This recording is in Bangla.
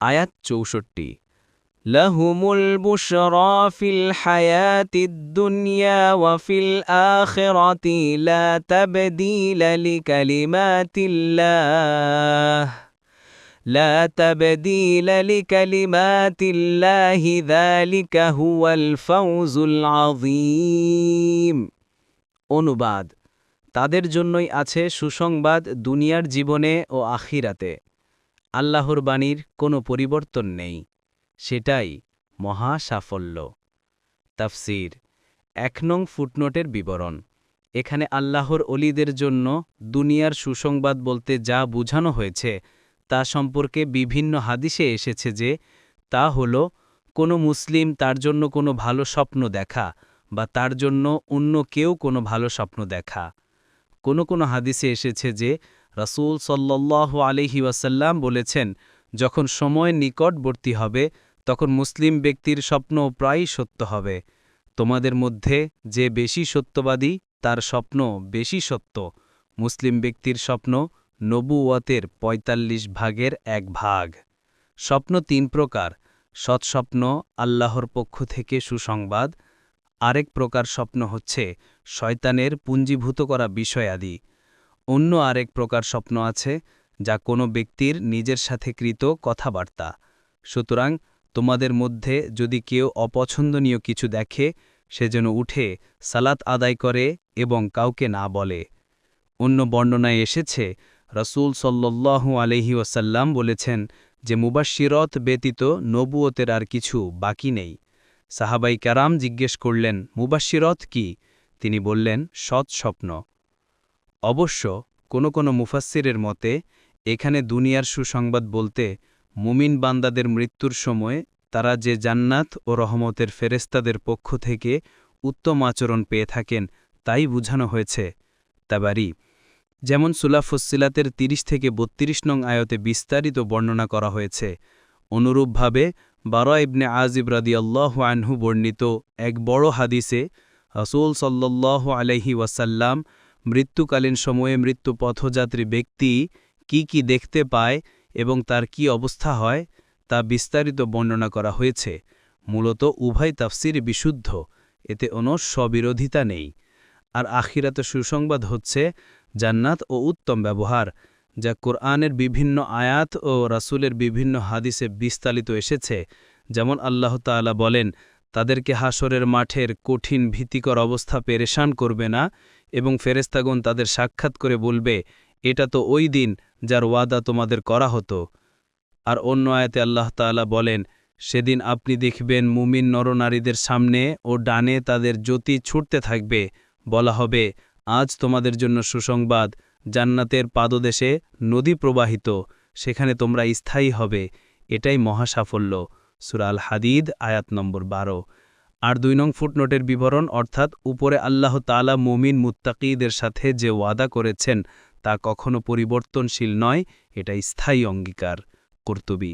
আয়াত চৌষট্টি। লহুমুল বুশরাফিল হায়াতিদ দুনিয়া ওয়াফিল আখিরাতি লা তাবদীলা লিকালিমাতিল্লাহ। লা তাবদীলা লিকালিমাতিল্লাহি যালিকা হুয়াল ফাউজুল আযীম। অনুবাদ, তাদের জন্যই আছে সুসংবাদ দুনিয়ার জীবনে ও আখিরাতে। আল্লাহর বাণীর কোনো পরিবর্তন নেই। সেটাই মহা সাফল্য তাফসির, এক নং ফুটনোটের বিবরণ। এখানে আল্লাহর অলিদের জন্য দুনিয়ার সুসংবাদ বলতে যা বোঝানো হয়েছে, তা সম্পর্কে বিভিন্ন হাদিসে এসেছে যে, তা হল, কোনো মুসলিম তার জন্য কোনো ভালো স্বপ্ন দেখা, বা তার জন্য অন্য কেউ কোনো ভালো স্বপ্ন দেখা। কোনো কোনো হাদিসে এসেছে যে রাসূল সল্লাহ আলহি ওয়াসাল্লাম বলেছেন, যখন সময় নিকটবর্তী হবে, তখন মুসলিম ব্যক্তির স্বপ্ন প্রায়ই সত্য হবে। তোমাদের মধ্যে যে বেশি সত্যবাদী, তার স্বপ্ন বেশি সত্য। মুসলিম ব্যক্তির স্বপ্ন নবুয়তের ৪৫ ভাগের এক ভাগ। স্বপ্ন তিন প্রকার। সৎস্বপ্ন আল্লাহর পক্ষ থেকে সুসংবাদ। আরেক প্রকার স্বপ্ন হচ্ছে, শয়তানের পুঞ্জীভূত করা বিষয়াদি। অন্য আরেক প্রকার স্বপ্ন আছে, যা কোনো ব্যক্তির নিজের সাথে কৃত কথাবার্তা। সুতরাং তোমাদের মধ্যে যদি কেউ অপছন্দনীয় কিছু দেখে, সে যেন উঠে, সালাত আদায় করে এবং কাউকে না বলে। অন্য বর্ণনায় এসেছে, রসুল সল্লু আলহি ওসাল্লাম বলেছেন যে মুবাশিরত ব্যতীত নবুয়তের আর কিছু বাকি নেই। সাহাবাই ক্যারাম জিজ্ঞেস করলেন মুবাশিরত কি? তিনি বললেন, সৎ স্বপ্ন। অবশ্য কোনো কোনো মুফাসিরের মতে, এখানে দুনিয়ার সুসংবাদ বলতে মুমিন বান্দাদের মৃত্যুর সময় তারা যে জান্নাত ও রহমতের ফেরেস্তাদের পক্ষ থেকে উত্তম আচরণ পেয়ে থাকেন তাই বুঝানো হয়েছে। তাবারি, যেমন সুলাফুসিলাতের ৩০ থেকে ৩২ নং আয়তে বিস্তারিত বর্ণনা করা হয়েছে। অনুরূপভাবে বারা ইবনে আজিব রাদিয়াল্লাহ আনহু বর্ণিত এক বড় হাদিসে রসুল সাল্লাহ আলহি ওয়াসাল্লাম মৃত্যুকালীন সময়ে মৃত্যু পথযাত্রী ব্যক্তি কি কি দেখতে পায় এবং তার কি অবস্থা হয়, তা বিস্তারিত বর্ণনা করা হয়েছে। মূলত উভয় তাফসির বিশুদ্ধ, এতে কোনো স্ববিরোধিতা নেই। আর আখিরাতে সুসংবাদ হচ্ছে, জান্নাত ও উত্তম ব্যবহার, যা কোরআনের বিভিন্ন আয়াত ও রাসুলের বিভিন্ন হাদিসে বিস্তারিত এসেছে। যেমন আল্লাহ তালা বলেন, তাদেরকে হাসরের মাঠের কঠিন, ভীতিকর অবস্থা পেরেশান করবে না এবং ফেরেস্তাগণ তাদের সাক্ষাৎ করে বলবে, এটা তো ওই দিন যার ওয়াদা তোমাদের করা হতো। আর অন্য আয়াতে আল্লাহ তালা বলেন, সেদিন আপনি দেখবেন মুমিন নরনারীদের সামনে ও ডানে তাদের জ্যোতি ছুটতে থাকবে। বলা হবে, আজ তোমাদের জন্য সুসংবাদ, জান্নাতের পাদদেশে নদী প্রবাহিত, সেখানে তোমরা স্থায়ী হবে। এটাই মহাসাফল্য। সুরাল হাদিদ আয়াত নম্বর বারো। আর দুই নং ফুটনোটের বিবরণ, অর্থাৎ উপরে আল্লাহ তালা মুমিন মুত্তাকিদের সাথে যে ওয়াদা করেছেন, তা কখনো পরিবর্তনশীল নয় এটা স্থায়ী অঙ্গীকার। কর্তবী